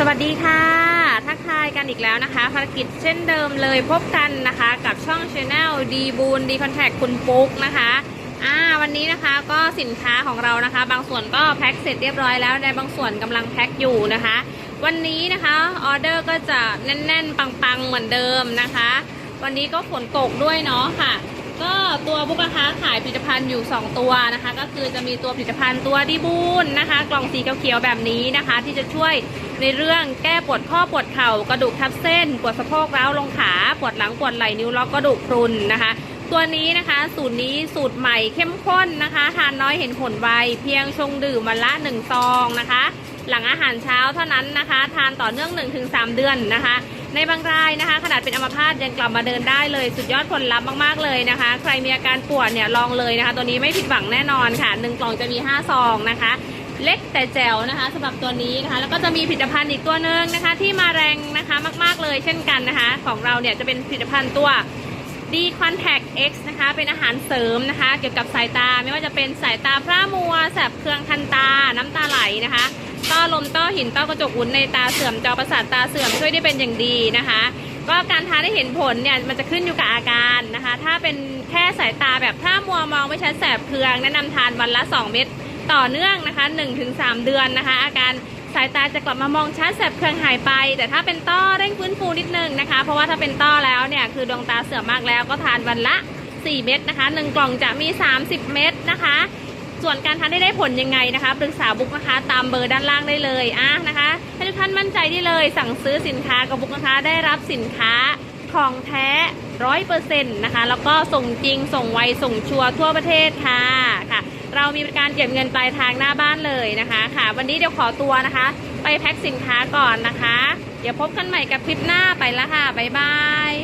สวัสดีค่ะ ทักทายกันอีกแล้วนะคะภารกิจเช่นเดิมเลยพบกันนะคะกับช่อง Channel ดีบูนดีคอนแทคคุณปุ๊กนะคะอ่าวันนี้นะคะก็สินค้าของเรานะคะ บางส่วนก็แพ็คเสร็จเรียบร้อยแล้วในบางส่วนกำลังแพ็คอยู่นะคะ วันนี้นะคะออเดอร์ก็จะแน่นๆ ปังๆ เหมือนเดิมนะคะ วันนี้ก็ฝนตกด้วยเนาะค่ะ ตัวบุกนะคะขายผลิตภัณฑ์อยู่ 2 ตัวนะคะ ก็คือจะมีตัวผลิตภัณฑ์ตัวดีบูนนะคะ กล่องสีเขียวๆแบบนี้นะคะ ที่จะช่วยในเรื่องแก้ปวดข้อปวดเข่ากระดูกทับเส้น ปวดสะโพกร้าวลงขาปวดหลังปวดไหล่นิ้วล็อกกระดูกพรุนนะคะ ตัวนี้นะคะสูตรนี้สูตรใหม่เข้มข้นนะคะ ทานน้อยเห็นผลไวเพียงชงดื่มวันละ1ซองนะคะ หลังอาหารเช้าเท่านั้นนะคะ ทานต่อเนื่อง 1-3 เดือนนะคะ ในบางรายนะคะ ขนาดเป็นอัมพาตยังกลับมาเดินได้เลย สุดยอดผลลัพธ์มากๆเลยนะคะ ใครมีอาการปวดเนี่ยลองเลยนะคะ ตัวนี้ไม่ผิดหวังแน่นอนค่ะหนึ่งกล่องจะมี 5 ซองนะคะ เล็กแต่แจ๋วนะคะสำหรับตัวนี้นะคะ แล้วก็จะมีผลิตภัณฑ์อีกตัวหนึ่งนะคะ ที่มาแรงนะคะมากๆเลยเช่นกันนะคะ ของเราเนี่ยจะเป็นผลิตภัณฑ์ตัว D Contact X นะคะ เป็นอาหารเสริมนะคะ เกี่ยวกับสายตาไม่ว่าจะเป็นสายตาพร่ามัวแสบเคืองคันตาน้ำตาไหลนะคะ ต้อลมต้อหินต้อกระจกวุ้นในตาเสื่อมจอประสาทตาเสื่อมช่วยได้เป็นอย่างดีนะคะ ก็การทานได้เห็นผลเนี่ยมันจะขึ้นอยู่กับอาการนะคะ ถ้าเป็นแค่สายตาแบบพร่ามัวมองไม่ชัดแสบเคือง แนะนำทานวันละ 2 เม็ดต่อเนื่องนะคะ 1-3 เดือนนะคะ อาการสายตาจะกลับมามองชัดแสบเคืองหายไป แต่ถ้าเป็นต้อเร่งฟื้นฟูนิดนึงนะคะ เพราะว่าถ้าเป็นต้อแล้วเนี่ยคือดวงตาเสื่อมมากแล้วก็ทานวันละ 4 เม็ดนะคะ 1 กล่องจะมี 30 เม็ดนะคะ ส่วนการทานได้ได้ผลยังไงนะคะปรึกษาบุ๊กนะคะ ตามเบอร์ด้านล่างได้เลยอะนะคะ ให้ทุกท่านมั่นใจได้เลย สั่งซื้อสินค้ากับบุ๊กนะคะ ได้รับสินค้าของแท้ร้อยเปอร์เซ็นต์นะคะ แล้วก็ส่งจริงส่งไวส่งชัวร์ทั่วประเทศค่ะค่ะ เรามีบริการเก็บเงินปลายทางหน้าบ้านเลยนะคะค่ะ วันนี้เดี๋ยวขอตัวนะคะ ไปแพ็คสินค้าก่อนนะคะ เดี๋ยวพบกันใหม่กับคลิปหน้าไปละค่ะ บ๊ายบาย